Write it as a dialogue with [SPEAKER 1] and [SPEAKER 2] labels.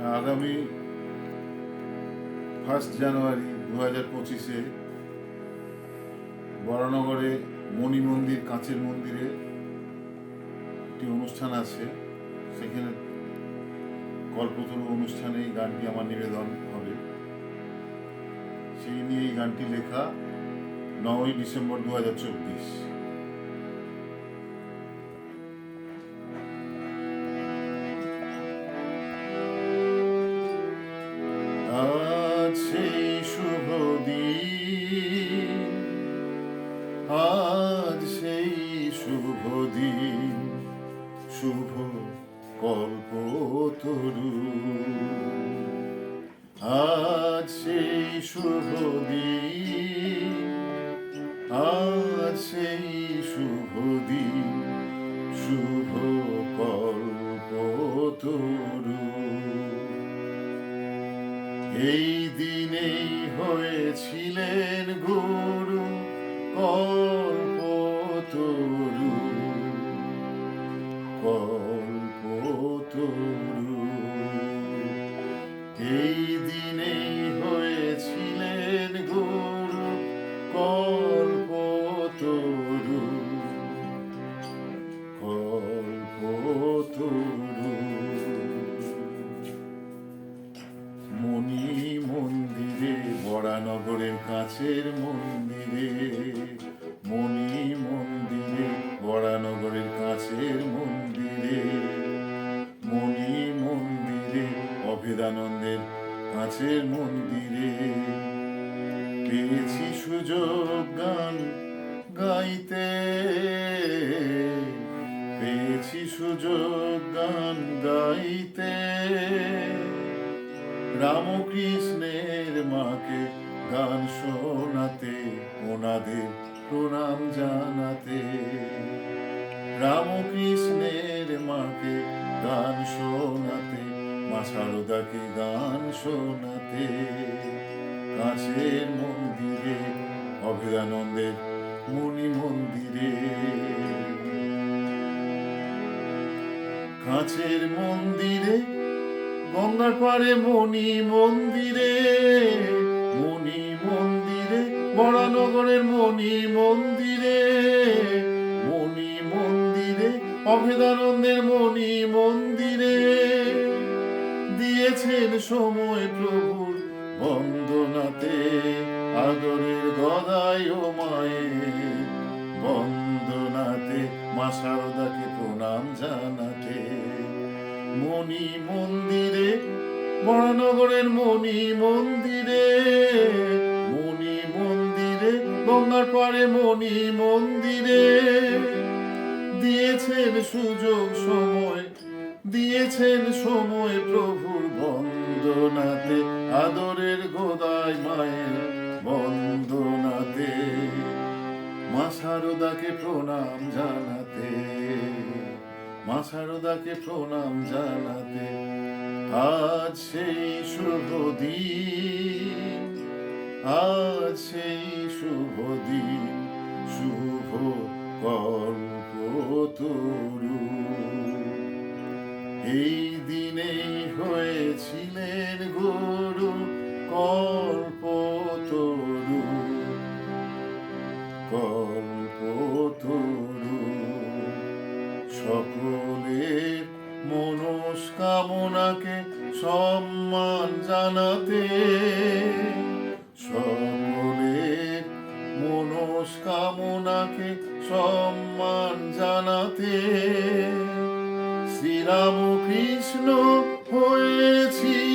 [SPEAKER 1] আগামী first January দু হাজার পঁচিশে বরানগরে মণি মন্দির, কাঁচের মন্দিরে একটি অনুষ্ঠান আছে। সেখানে কল্পতরু অনুষ্ঠানে এই গানটি আমার নিবেদন হবে। সেই নিয়ে এই গানটি লেখা নয়ই ডিসেম্বর দু হাজার চব্বিশ। দিন শুভ কল্পতরু আজ সেই শুভ দিন, আজ সেই শুভ দিন, শুভ কল্পতরু এই দিনেই হয়েছিলেন গুরু এই কল্পতরু। মণি মন্দিরে কাছের মন্দিরে মণি মন্দিরে বরানগরের কাছের মন্দিরে। অভেদানন্দের কাছের মন্দিরে পেয়েছি সুযোগ গান গাইতে। পেয়েছি সুযোগ গান গাইতে। রামকৃষ্ণের মাকে গান শোনাতে, ওনাদের প্রণাম জানাতে। রামকৃষ্ণের মাকে গান শোনাতে মা সারদাকে গান শোনাতে কাছের মন্দিরে অভেদানন্দের মুনি মন্দিরে। কাছের মন্দিরে, গঙ্গার পাড়ে মণি মন্দিরে মণি মন্দিরে, বরানগরের মণি মন্দিরে মণি মন্দিরে, অভেদানন্দের মণি মন্দিরে। দিয়েছেন সময় প্রভুর বন্দনাতে, আদরের গদায় ও মায়ের বন্দনাতে, মা শারদাকে প্রণাম জানাতে। মণি মন্দিরে, বড়নগরের মণি মন্দিরে মণি মন্দিরে, গঙ্গার পাড়ে মণি মন্দিরে। দিয়েছেন সুযোগ সময় দিয়েছেন সময় প্রভুর বন্দনাতে, আদরের গোদায় মায়ের বন্দনাতে। মা শারদাকে প্রণাম জানাতে, মা শারদাকে প্রণাম জানাতে। আজ সেই শুভ দিন, আজ সেই শুভ দিন, শুভ কল্পতরু। এই দিনেই হয়েছিলেন গুরু কল্পতরু কল্পতরু সকলের মনস্কামনাকে সম্মান জানাতে সকলের মনস্কামনাকে সম্মান জানাতে নাম কৃষ্ণ হয়েছি।